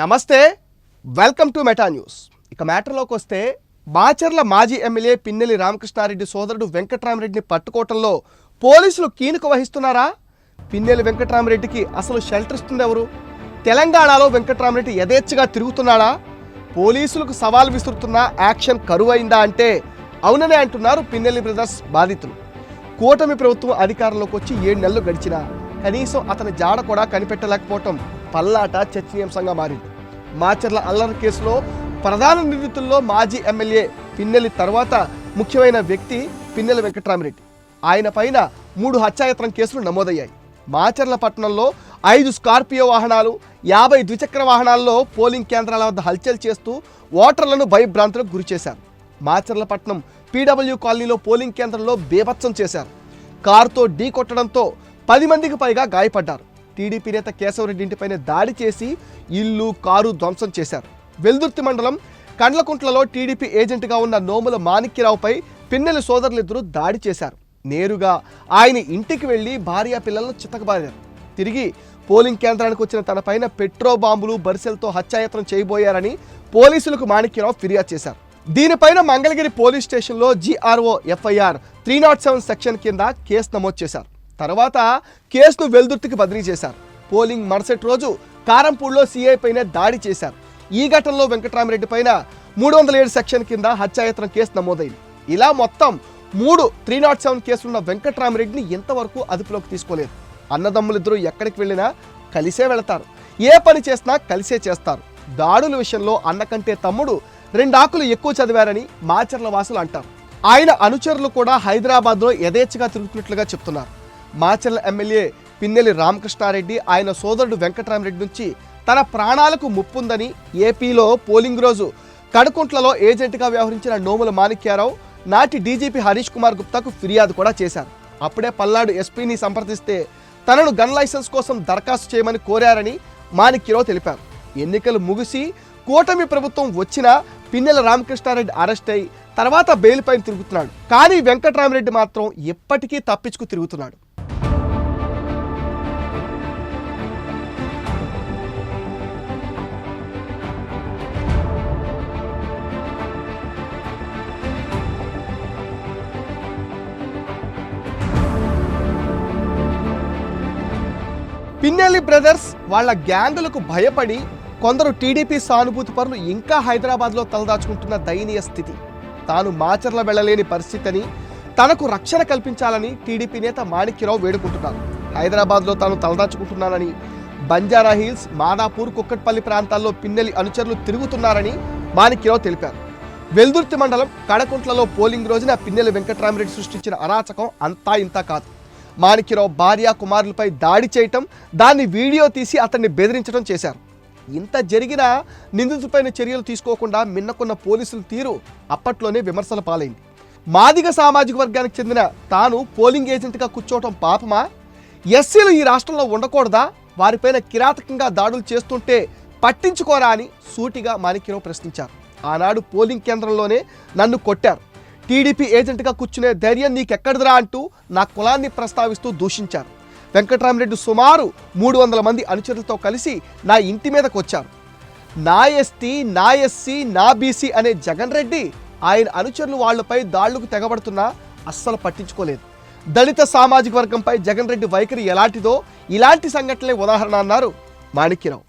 నమస్తే welcome to meta news. ఇక మ్యాటర్లోకి వస్తే బాచర్ల మాజీ ఎమ్మెల్యే పిన్నెలి రామకృష్ణారెడ్డి సోదరుడు వెంకట్రామరెడ్డిని పట్టుకోవటంలో పోలీసులు కీనుక వహిస్తున్నారా? పిన్నెలి వెంకట్రామరెడ్డికి అసలు షెల్టర్ ఇస్తుంది ఎవరు? తెలంగాణలో వెంకట్రామరెడ్డి యథేచ్ఛగా తిరుగుతున్నాడా? పోలీసులకు సవాల్ విసురుతున్న యాక్షన్ కరువైందా అంటే అవుననే అంటున్నారు పిన్నెల్లి బ్రదర్స్ బాధితులు. కూటమి ప్రభుత్వం అధికారంలోకి వచ్చి ఏడు నెలలు గడిచినా కనీసం అతని జాడ కూడా కనిపెట్టలేకపోవటం పల్లాట చర్చనీయాంశంగా మారింది. మాచర్ల అల్లర్ కేసులో ప్రధాన నిందితుల్లో మాజీ ఎమ్మెల్యే పిన్నెలి తర్వాత ముఖ్యమైన వ్యక్తి పిన్నెల వెంకట్రామిరెడ్డి. ఆయన పైన మూడు హత్యాయత్నం కేసులు నమోదయ్యాయి. మాచర్ల పట్టణంలో ఐదు స్కార్పియో వాహనాలు యాభై ద్విచక్ర వాహనాల్లో పోలింగ్ కేంద్రాల వద్ద హల్చల్ చేస్తూ ఓటర్లను భయభ్రాంతులకు గురిచేశారు మాచర్లపట్నం పీడబ్ల్యూ కాలనీలో పోలింగ్ కేంద్రంలో బేభత్సం చేశారు. కారుతో ఢీ కొట్టడంతో పది మందికి పైగా గాయపడ్డారు. టీడీపీ నేత కేశవరెడ్డి ఇంటిపైన దాడి చేసి ఇల్లు కారు ధ్వంసం చేశారు. వెల్దుర్తి మండలం కండ్లకుంట్లలో టీడీపీ ఏజెంట్గా ఉన్న నోముల మాణిక్యరావుపై పిన్నెల సోదరులిద్దరూ దాడి చేశారు. నేరుగా ఆయన ఇంటికి వెళ్ళి భార్య పిల్లలను చితకబారారు. తిరిగి పోలింగ్ కేంద్రానికి వచ్చిన తనపైన పెట్రో బాంబులు బరిసెలతో హత్యాయత్నం చేయబోయారని పోలీసులకు మాణిక్యరావు ఫిర్యాదు చేశారు. దీనిపైన మంగళగిరి పోలీస్ స్టేషన్లో GRO FIR three nought seven section కింద కేసు నమోదు చేశారు. తర్వాత కేసును వెల్దుర్తికి బదిలీ చేశారు. పోలింగ్ మరుసటి రోజు కారంపూడిలో సీఐ పైన దాడి చేశారు. ఈ ఘటనలో వెంకటరామరెడ్డి పైన మూడు వందల ఏడు సెక్షన్ కింద హత్యాయత్నం కేసు నమోదైంది. ఇలా మొత్తం మూడు త్రీ నాట్ సెవెన్ కేసులున్న వెంకటరామిరెడ్డిని ఇంతవరకు అదుపులోకి తీసుకోలేదు. అన్నదమ్ములిద్దరూ ఎక్కడికి వెళ్ళినా కలిసే వెళతారు. ఏ పని చేసినా కలిసే చేస్తారు. దాడుల విషయంలో అన్న కంటే తమ్ముడు రెండు ఆకులు ఎక్కువ చదివారని మాచర్ల వాసులు అంటారు. ఆయన అనుచరులు కూడా హైదరాబాద్లో యథేచ్ఛగా తిరుగుతున్నట్లుగా చెప్తున్నారు. మాచర్ల ఎమ్మెల్యే పిన్నెలి రామకృష్ణారెడ్డి ఆయన సోదరుడు వెంకటరామరెడ్డి నుంచి తన ప్రాణాలకు ముప్పుందని ఏపీలో పోలింగ్ రోజు. కడుకుంట్లలో ఏజెంట్గా వ్యవహరించిన నోముల మాణిక్యారావు నాటి డీజీపీ హరీష్ కుమార్ గుప్తాకు ఫిర్యాదు కూడా చేశారు. అప్పుడే పల్నాడు ఎస్పీని సంప్రదిస్తే తనను గన్ లైసెన్స్ కోసం దరఖాస్తు చేయమని కోరారని మాణిక్యరావు తెలిపారు. ఎన్నికలు ముగిసి కూటమి ప్రభుత్వం వచ్చినా పిన్నెల రామకృష్ణారెడ్డి అరెస్ట్ అయి తర్వాత బెయిల్ పైన తిరుగుతున్నాడు. కానీ వెంకటరామరెడ్డి మాత్రం ఎప్పటికీ తప్పించుకు తిరుగుతున్నాడు. పిన్నెల్లి బ్రదర్స్ వాళ్ళ గ్యాంగులకు భయపడి కొందరు టీడీపీ సానుభూతి పరులు ఇంకా హైదరాబాద్లో తలదాచుకుంటున్న దయనీయ స్థితి. తాను మాచర్ల వెళ్ళలేని పరిస్థితిని తనకు రక్షణ కల్పించాలని టీడీపీ నేత మాణిక్యరావు వేడుకుంటున్నారు. హైదరాబాద్లో తాను తలదాచుకుంటున్నానని బంజారా హిల్స్ మాదాపూర్ కుక్కట్పల్లి ప్రాంతాల్లో పిన్నెలి అనుచరులు తిరుగుతున్నారని మాణిక్యరావు తెలిపారు. వెల్దుర్తి మండలం కడకుంట్లలో పోలింగ్ రోజున పిన్నెలి వెంకట్రామరెడ్డి సృష్టించిన అరాచకం అంతా ఇంత కాదు. మాణిక్యరావు భార్య కుమారులపై దాడి చేయటం దాన్ని వీడియో తీసి అతన్ని బెదిరించడం చేశారు. ఇంత జరిగినా నిందితులపైన చర్యలు తీసుకోకుండా మిన్నకున్న పోలీసుల తీరు అప్పట్లోనే విమర్శల పాలైంది. మాదిగ సామాజిక వర్గానికి చెందిన తాను పోలింగ్ ఏజెంట్గా కూర్చోవటం పాపమా? ఎస్సీలు ఈ రాష్ట్రంలో ఉండకూడదా? వారిపైన కిరాతకంగా దాడులు చేస్తుంటే పట్టించుకోరా అని సూటిగా మాణిక్యరావు ప్రశ్నించారు. ఆనాడు పోలింగ్ కేంద్రంలోనే నన్ను కొట్టారు. టీడీపీ ఏజెంట్గా కూర్చునే ధైర్యం నీకెక్కడిదిరా అంటూ నా కులాన్ని ప్రస్తావిస్తూ దూషించారు. వెంకట్రామరెడ్డి సుమారు మూడు వందల మంది అనుచరులతో కలిసి నా ఇంటి మీదకు వచ్చారు. నా ఎస్టీ నా ఎస్సీ నా బీసీ అనే జగన్ రెడ్డి ఆయన అనుచరులు వాళ్ళపై దాళ్ళకు తెగబడుతున్నా అస్సలు పట్టించుకోలేదు. దళిత సామాజిక వర్గంపై జగన్ రెడ్డి వైఖరి ఎలాంటిదో ఇలాంటి సంఘటనలే ఉదాహరణ అన్నారు మాణిక్యరావు.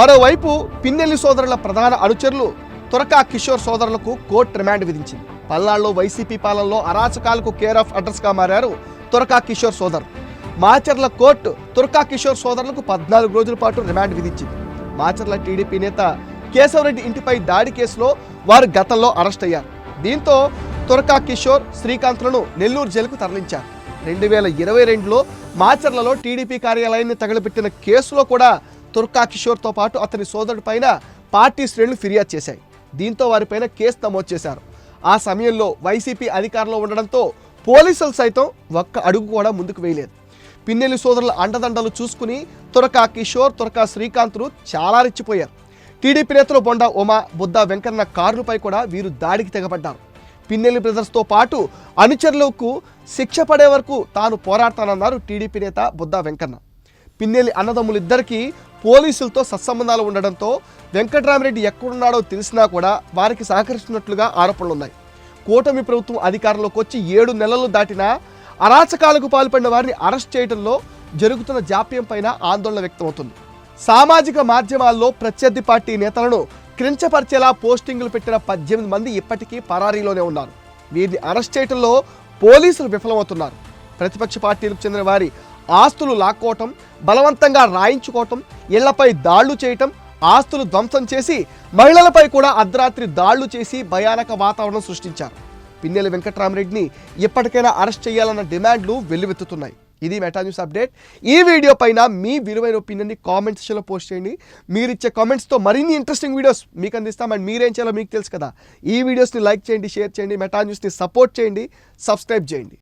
మరోవైపు పిన్నెల్లి సోదరుల ప్రధాన అనుచరులు తురకా కిషోర్ సోదరులకు కోర్టు రిమాండ్ విధించింది. పల్నాడులో వైసీపీ పాలనలో అరాచకాలకు కేర్ ఆఫ్ అడ్రస్గా మారారు తురకా కిషోర్ సోదరు. మాచర్ల కోర్టు తురకా కిషోర్ సోదరులకు పద్నాలుగు రోజుల పాటు రిమాండ్ విధించింది. మాచర్ల టీడీపీ నేత కేశవరెడ్డి ఇంటిపై దాడి కేసులో వారు గతంలో అరెస్ట్ అయ్యారు. దీంతో తురకా కిషోర్ శ్రీకాంత్లను నెల్లూరు జైలుకు తరలించారు. రెండు వేల ఇరవై రెండులో మాచర్లలో టీడీపీ కార్యాలయాన్ని తగలబెట్టిన కేసులో కూడా తుర్కా కిషోర్తో పాటు అతని సోదరుడి పైన పార్టీ శ్రేణులు ఫిర్యాదు చేశాయి. దీంతో వారిపైన కేసు నమోదు చేశారు. ఆ సమయంలో వైసీపీ అధికారంలో ఉండడంతో పోలీసులు సైతం ఒక్క అడుగు కూడా ముందుకు వేయలేదు. పిన్నెల్లి సోదరుల అండదండలు చూసుకుని తురకా కిషోర్ తురకా శ్రీకాంత్లు చాలా రెచ్చిపోయారు టీడీపీ నేతలు బొండా ఉమా బుద్ధ వెంకన్న కార్లపై కూడా వీరు దాడికి తెగబడ్డారు. పిన్నెల్లి బ్రదర్స్తో పాటు అనుచరులకు శిక్ష పడే వరకు తాను పోరాడతానన్నారు టీడీపీ నేత బుద్ధా వెంకన్న. పిన్నెల్లి అన్నదమ్ములిద్దరికీ పోలీసులతో సత్సంబంధాలు ఉండడంతో వెంకట్రామరెడ్డి ఎక్కడున్నాడో తెలిసినా కూడా వారికి సహకరిస్తున్నట్లుగా ఆరోపణలున్నాయి. కూటమి ప్రభుత్వం అధికారంలోకి వచ్చి ఏడు నెలలు దాటినా అరాచకాలకు పాల్పడిన వారిని అరెస్ట్ చేయడంలో జరుగుతున్న జాప్యం పైన ఆందోళన వ్యక్తమవుతుంది. సామాజిక మాధ్యమాల్లో ప్రత్యర్థి పార్టీ నేతలను క్రించపరిచేలా పోస్టింగులు పెట్టిన పద్దెనిమిది మంది ఇప్పటికీ పరారీలోనే ఉన్నారు. వీరిని అరెస్ట్ చేయడంలో పోలీసులు విఫలమవుతున్నారు. ప్రతిపక్ష పార్టీలకు చెందిన వారి ఆస్తులు లాక్కోవటం బలవంతంగా రాయించుకోవటం ఇళ్ళపై దాళ్ళు చేయటం ఆస్తులు ధ్వంసం చేసి మహిళలపై కూడా అర్ధరాత్రి దాళ్ళు చేసి భయానక వాతావరణం సృష్టించారు. పిన్నెల వెంకట్రామరెడ్డిని ఎప్పటికైనా అరెస్ట్ చేయాలన్న డిమాండ్లు వెల్లువెత్తుతున్నాయి. ఇది మెటా న్యూస్ అప్డేట్. ఈ వీడియో పైన మీ విలువైన ఒపీనియన్ని కామెంట్స్ సెక్షన్లో పోస్ట్ చేయండి. మీరు ఇచ్చే కామెంట్స్తో మరిన్ని ఇంట్రెస్టింగ్ వీడియోస్ మీకు అందిస్తాం. అండ్ మీరేం చేయాలో మీకు తెలుసు కదా. ఈ వీడియోస్ని లైక్ చేయండి షేర్ చేయండి మెటా న్యూస్ని సపోర్ట్ చేయండి సబ్స్క్రైబ్ చేయండి.